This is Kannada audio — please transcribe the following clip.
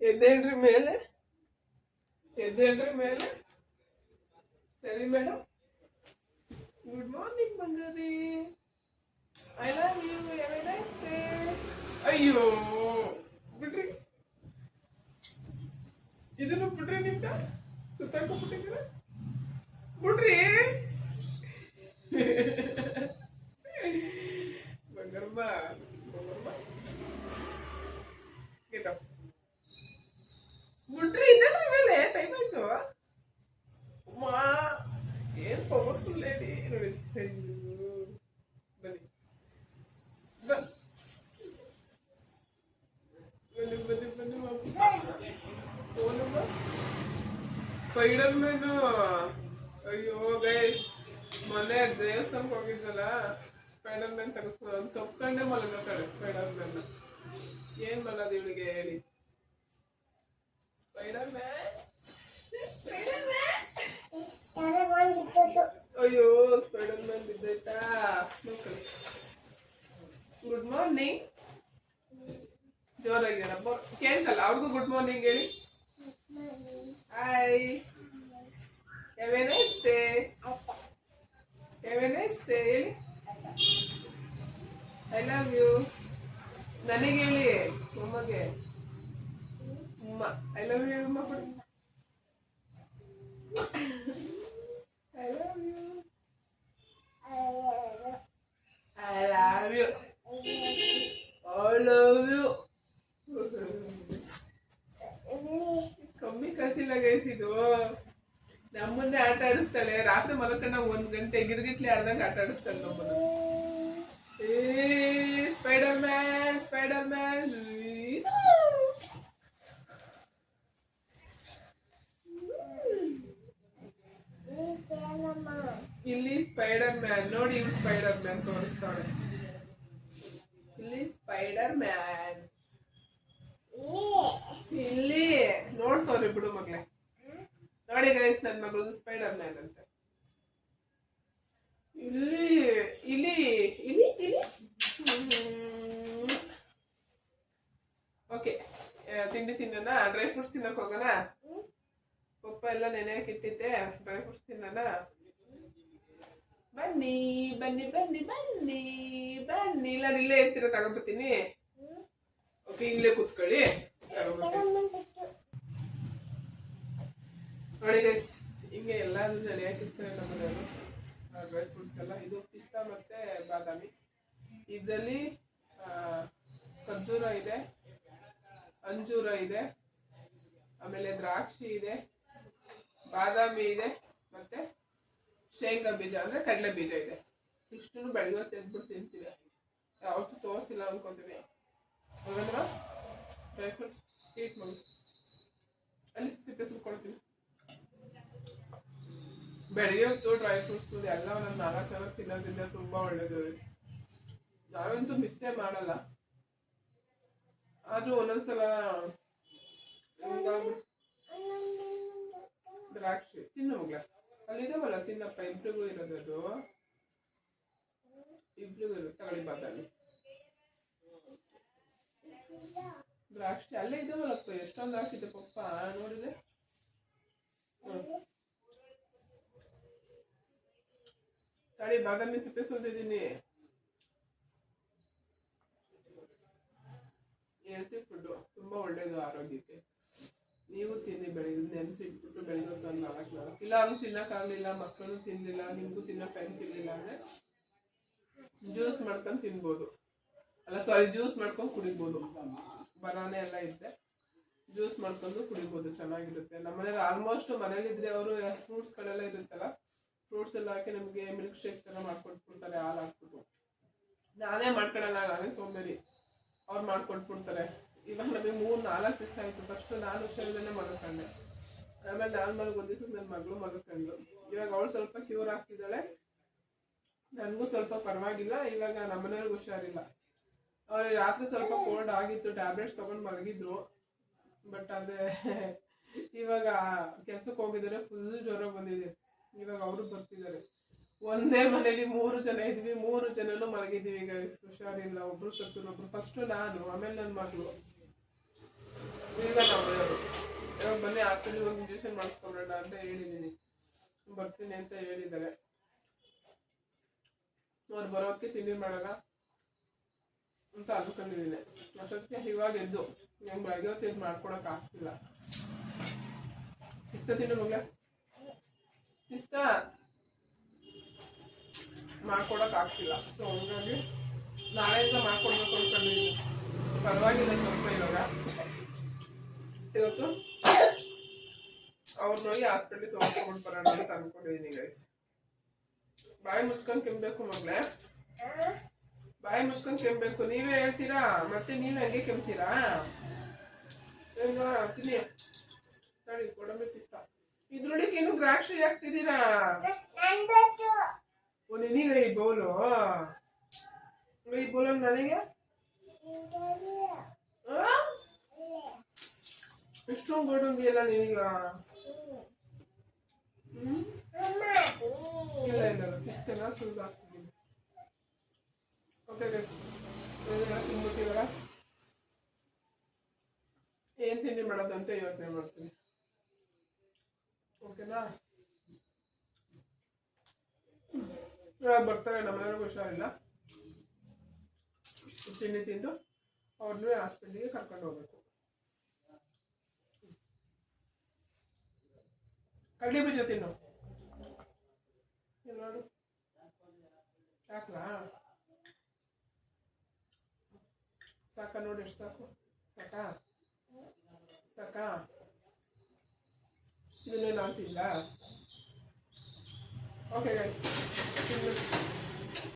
ಎದ್ದೇಳ್ರಿ ಮೇಲೆ. ಎದ್ದೇಳ್ರಿ ಮೇಲೆ. ಸರಿ ಮೇಡಮ್ ಗುಡ್ ಮಾರ್ನಿಂಗ್ ಬಂದ್ರಿ I love you have a ಅಯ್ಯೋ, ಬಿಡ್ರಿ. ಇದನ್ನು ಬಿಡ್ರಿ ನಿಂತ ಸುತ್ತಾಕೊಂಡ್ಬಿಟ್ಟಿದ್ದೀರ ಬಿಡ್ರಿ. ಬಂಗಾರಮ್ಮ ಬಂಗಾರಮ್ಮ. ಗೆಟ್ ಸ್ಪೈಡರ್ ಮ್ಯಾನು ಅಯ್ಯೋ ಗೈಸ್ ಮೊನ್ನೆ ದೇವಸ್ಥಾನಕ್ಕೆ ಹೋಗಿದ್ದಲ್ಲ ಸ್ಪೈಡರ್ ಮ್ಯಾನ್ ತೆಗೆಸ್ಕೊ ತಪ್ಕೊಂಡೆ ಮಲಗತ್ತಾಳೆ ಸ್ಪೈಡರ್ ಮ್ಯಾನ್ ಏನ್ ಮಾಡೋದು ಇವಳಿಗೆ ಹೇಳಿ? ಸ್ಪೈಡರ್ ಮ್ಯಾನ್ ಅಯ್ಯೋ ಸ್ಪೈಡರ್ ಮ್ಯಾನ್ ಬಿದ್ದಾಯ್ತಾ ಗುಡ್ ಮಾರ್ನಿಂಗ್ ಜೋರಾಗಿ ಕೇಳಿಸಲ್ಲ, ಅವ್ರಿಗೂ ಗುಡ್ ಮಾರ್ನಿಂಗ್ ಹೇಳಿ. Hi have a nice day have a nice day ಹೇಳಿ ಐ ಲವ್ ಯು ನನಗೆ ಹೇಳಿ ಅಮ್ಮಗೆ ಉಮ್ಮ ಐ ಲವ್ ಯು ಉಮ್ಮ ಕೊಡಿ I love you I love you I love you ಕಮ್ಮಿ ಖರ್ಚಿಲ್ಲ ಗೈಸಿದು ನಮ್ಮನ್ನೇ ಆಟ ಆಡಿಸ್ತಾಳೆ. ರಾತ್ರಿ ಮಲಕಣ್ಣ ಒಂದ್ ಗಂಟೆ ಗಿರ್ಗಿಟ್ಲಿ ಆಡ್ದಂಗೆ ಆಟ ಆಡಿಸ್ತಾಳೆ ನಮ್ಮನ್ನ ಏ ಸ್ಪೈಡರ್ ಮ್ಯಾನ್ ಸ್ಪೈಡರ್ ಮ್ಯಾನ್ ಇಲ್ಲಿ ಸ್ಪೈಡರ್ ಮ್ಯಾನ್ ನೋಡಿ ಇಲ್ಲಿ ಸ್ಪೈಡರ್ ಮ್ಯಾನ್ ತೋರಿಸ್ತಾಳೆ. ಇಲ್ಲಿ ಸ್ಪೈಡರ್ ಮ್ಯಾನ್ ಇಲ್ಲಿ, ನೋಡ್ತವ್ರಿ ಬಿಡು ಮಗ್ಳೆ. ನೋಡಿ ಗೈಸ್ ನನ್ನ ಮಗಳು ಸ್ಪೈಡರ್ ಮ್ಯಾನ್ ಅಂತ. ಇಲ್ಲಿ ಇಲ್ಲಿ ಇಲ್ಲಿ ಇಲ್ಲಿ? ಓಕೆ ತಿಂಡಿ ತಿನ್ನೋಣ ಡ್ರೈ ಫ್ರೂಟ್ಸ್ ತಿನ್ನಕ್ ಹೋಗೋಣ? ಪಪ್ಪ ಎಲ್ಲ ನೆನೆಯಕ್ಕೆ ಇಟ್ಟಿದ್ದೆ ಡ್ರೈ ಫ್ರೂಟ್ಸ್ ತಿನ್ನೋಣ? ಬನ್ನಿ ಬನ್ನಿ ಬನ್ನಿ ಬನ್ನಿ ಬನ್ನಿ. ಇಲ್ಲ ಇಲ್ಲೇ ಇರ್ತೀರ ತಗೊಂಬರ್ತೀನಿ ಓಕೆ ಇಲ್ಲೇ ಕೂತ್ಕೊಳ್ಳಿ. ನೋಡಿ ಗೈಸ್ ಹಿಂಗೆ ಎಲ್ಲಾದ್ರೂ ನಡೆಯಾಕಿರ್ತಾರೆ ನಮ್ಮದು ಡ್ರೈ ಫ್ರೂಟ್ಸ್ ಎಲ್ಲ. ಇದು ಪಿಸ್ತಾ ಮತ್ತು ಬಾದಾಮಿ. ಇದರಲ್ಲಿ ಖರ್ಜೂರ ಇದೆ, ಅಂಜೂರ ಇದೆ, ಆಮೇಲೆ ದ್ರಾಕ್ಷಿ ಇದೆ, ಬಾದಾಮಿ ಇದೆ, ಮತ್ತೆ ಶೇಂಗಾ ಬೀಜ ಅಂದರೆ ಕಡಲೆ ಬೀಜ ಇದೆ. ಇಷ್ಟನ್ನು ಬೆಳಗ್ಗೆ ತೆಗೆದ್ಬಿಟ್ಟು ತಿಂತೀವಿ. ಯಾವತ್ತೂ ತೋರಿಸಿಲ್ಲ ಅನ್ಕೊಂತೀವಿ ಅಲ್ವಾ ಡ್ರೈ ಫ್ರೂಟ್ಸ್ ಹೀಟ್ ಮಾಡಿ ಅಲ್ಲಿ ಸಿಪ್ಪೆ ಸುಟ್ಕೊಳ್ತೀನಿ. ಬೆಳಗ್ಗೆ ಹೊತ್ತು ಡ್ರೈ ಫ್ರೂಟ್ಸ್ ಎಲ್ಲ ಒಂದೊಂದು ನಾಲ್ಕು ನಾಲ್ಕು ತಿನ್ನೋದ್ರಿಂದ ತುಂಬಾ ಒಳ್ಳೇದು. ನಾವಂತೂ ಮಿಸ್ಸೇ ಮಾಡಲ್ಲ. ಆದರೂ ಒಂದೊಂದ್ಸಲ ದ್ರಾಕ್ಷಿ ತಿನ್ನು ಹೋಗ್ಲ ಅಲ್ಲಿದಾವಲ್ಲ ತಿನ್ನಪ್ಪ, ಇಬ್ರಿಗೂ ಇರೋದು ಅದು. ಇಬ್ರಿಗೂ ಇರೋದು ತಗೊಳ್ಳಿ ಬಾತಲ್ಲಿ. ದ್ರಾಕ್ಷಿ ಅಲ್ಲೇ ಇದಾವಲ್ಲಪ್ಪ, ಎಷ್ಟೊಂದು ಹಾಕಿದೆ ಪಪ್ಪ, ನೋಡಿದೆ? ತಡಿ ಬಾದಾಮಿ ಸಿಪ್ಪೆ ಸುಲ್ದಿದ್ದೀನಿ ಹೆಲ್ತಿ ಫುಡ್ಡು ತುಂಬ ಒಳ್ಳೆಯದು ಆರೋಗ್ಯಕ್ಕೆ. ನೀವು ತಿನ್ನಿ, ಬೆಳಿಗ್ಗೆ ನೆನೆಸಿಟ್ಬಿಟ್ಟು ಹೊತ್ತು ಒಂದು ನಾಲ್ಕು ನಾಲ್ಕು. ಇಲ್ಲ, ಹಂಗೆ ತಿನ್ನೋಕ್ಕಾಗಲಿಲ್ಲ ಮಕ್ಕಳು ತಿನ್ನಲಿಲ್ಲ ನಿಮಗೂ ತಿನ್ನೋ ಟೈಮ್ ಸಿಗಲಿಲ್ಲ ಅಂದರೆ ಜ್ಯೂಸ್ ಮಾಡ್ಕೊಂಡು ತಿನ್ಬೋದು. ಅಲ್ಲ ಸಾರಿ ಜ್ಯೂಸ್ ಮಾಡ್ಕೊಂಡು ಕುಡಿಬೋದು. ಬನಾನೆ ಎಲ್ಲ ಇದ್ದೆ ಜ್ಯೂಸ್ ಮಾಡ್ಕೊಂಡು ಕುಡಿಬೋದು, ಚೆನ್ನಾಗಿರುತ್ತೆ. ನಮ್ಮನೇಲಿ ಆಲ್ಮೋಸ್ಟ್ ಮನೇಲಿದ್ರೆ ಅವರು ಫ್ರೂಟ್ಸ್ಗಳೆಲ್ಲ ಇರುತ್ತಲ್ಲ ಫ್ರೂಟ್ಸ್ ಎಲ್ಲ ಹಾಕಿ ನಮಗೆ ಮಿಲ್ಕ್ ಶೇಕ್ ಥರ ಮಾಡ್ಕೊಟ್ಬಿಡ್ತಾರೆ ಹಾಲು ಹಾಕ್ಬಿಟ್ಟು. ನಾನೇ ಮಾಡ್ಕೊಡಲ್ಲ, ನಾನೇ ಸೋಂಬೇರಿ. ಅವ್ರು ಮಾಡ್ಕೊಟ್ಬಿಡ್ತಾರೆ ಇವಾಗ ನಮಗೆ ಮೂರು, ನಾಲ್ಕು ದಿವಸ ಆಯಿತು. ಫಸ್ಟು ನಾನು ಹುಷಾರಿಲ್ಲದೆ ಮಲ್ಕೊಂಡೆ ಆಮೇಲೆ ನಾನು ಮಲಗಿ ಒಂದು ದಿವಸ ನನ್ನ ಮಗಳು ಮಲ್ಕೊಂಡು ಇವಾಗ ಅವಳು ಸ್ವಲ್ಪ ಕ್ಯೂರ್ ಆಗ್ತಿದ್ದಾಳೆ. ನನಗೂ ಸ್ವಲ್ಪ ಪರವಾಗಿಲ್ಲ. ಇವಾಗ ನಮ್ಮನೆಯವ್ರಿಗೆ ಹುಷಾರಿಲ್ಲ. ಅವ್ರಿಗೆ ರಾತ್ರಿ ಸ್ವಲ್ಪ ಕೋಲ್ಡ್ ಆಗಿತ್ತು ಟ್ಯಾಬ್ಲೆಟ್ಸ್ ತೊಗೊಂಡು ಮಲಗಿದ್ರು. ಬಟ್ ಅದೇ, ಇವಾಗ ಕೆಲ್ಸಕ್ಕೆ ಹೋಗಿದ್ದಾರೆ ಫುಲ್ ಜ್ವರ ಬಂದಿದೆ. ಇವಾಗ ಅವರು ಬರ್ತಿದ್ದಾರೆ. ಒಂದೇ ಮನೇಲಿ ಮೂರು ಜನ ಇದ್ವಿ, ಮೂರು ಜನನು ಮಲಗಿದ್ದೀವಿ ಈಗ ಹುಷಾರಿಲ್ಲ, ಒಬ್ರು ಸತ್ತರು ಒಬ್ರು ಫಸ್ಟ್ ನಾನು, ಆಮೇಲೆ ನನ್ನ ಮಗಳು. ಈಗ ನಾವು ಹಾಸ್ಪಿಟಲ್ ಹೋಗಿ ಇಂಜೆಕ್ಷನ್ ಮಾಡಿಸ್ಕೊಂಡ್ರಣ ಅಂತ ಹೇಳಿದ್ದೀನಿ ಬರ್ತೀನಿ ಅಂತ ಹೇಳಿದ್ದಾರೆ. ಅವ್ರು ಬರೋದಕ್ಕೆ ತಿಂಡಿ ಮಾಡೋಣ ಅಂತ ಅಂದ್ಕೊಂಡಿದ್ದೀನಿ ಅಷ್ಟೊತ್ತಿಗೆ ಇವಾಗ ಎದ್ದು, ನಂಗೆ ಬೆಳಗ್ಗೆ ಹೊತ್ತು ಮಾಡ್ಕೊಡಕ್ ಆಗ್ತಿಲ್ಲ. ಇಷ್ಟ ತಿಂಡಿ ಮಗಳ? ಇಷ್ಟ. ಮಾಡ್ಕೊಡಕ್ ಆಗ್ತಿಲ್ಲ. ಸೊ ಹಂಗಾಗಿ ನಾಳೆಯಿಂದ ಮಾಡ್ಕೊಡ್ಬೇಕು ಅನ್ಕೊಂಡಿದ್ದೀನಿ ಪರವಾಗಿಲ್ಲ ಸ್ವಲ್ಪ ಇವಾಗ. ಇವತ್ತು ಅವ್ರನ್ನ ಹೋಗಿ ಹಾಸ್ಪಿಟ್ಲಿಗೆ ತಗೊಂಡ್ಕೊಂಡು ಬರೋಣ ಅಂತ ಅನ್ಕೊಂಡಿದ್ದೀನಿ ಗೈಸ್ ಬಾಯಿ ಮುಚ್ಕೊಂಡು ಕೆಮ್ಮಬೇಕು ಮಗಳೇ. ಬಾಯಿ ಮುಚ್ಕೊಂಡು ಕೆಮ್ಮಬೇಕು ನೀವೇ ಹೇಳ್ತೀರಾ? ಮತ್ತೆ ನೀವು ಹಂಗೆ ಕೆಮ್ತೀರಾ? ಏನು, ತಿನ್ನಿ. ನೋಡಿ ಕೊಡಂಬಿ ಇಷ್ಟ ಇದ್ರೊಳಗೆ ಏನು ದ್ರಾಕ್ಷಿ ಹಾಕ್ತಿದ್ದೀರಾ ಓ ನಿನಗ ಈ ಬೌಲು ಈ ಬೌಲಲ್ಲಿ ನನಗೆ? ಇಷ್ಟೊಂದು ಗೋಡಂಬಿ ಎಲ್ಲ ಹ್ಮ್? ಇಲ್ಲ ಇಲ್ಲ ಇಷ್ಟೆಲ್ಲ ಸುಳ್ಳು ಹಾಕ್ತಿದ್ದೀನಿ ಓಕೆ ಗೈಸ್ ಏನು ತಿಂಡಿ ಮಾಡೋದಂತ ಯೋಚನೆ ಮಾಡ್ತೀನಿ. ಓಕೆನಾ ಇವಾಗ ಬರ್ತಾರೆ? ನಮ್ಮನೆಯವ್ರಿಗೂ ಹುಷಾರಿಲ್ಲ. ತಿಂಡಿ ತಿಂದು ಅವ್ರನ್ನೂ ಹಾಸ್ಪಿಟ್ಲಿಗೆ ಕರ್ಕೊಂಡು ಹೋಗ್ಬೇಕು. ಕಡ್ಲಿ ಬೀಜ ತಿನ್ನು. ನೋಡು ಸಾಕ್ಲಾ? ಸಾಕ ನೋಡಿ ಎಷ್ಟು ಸಾಕು. ಸಾಕಾ? ಸಾಕಾ? ಇದನ್ನೇ ನಾನು ತಿಲ್ಲ ಓಕೆ ತಿನ್ನು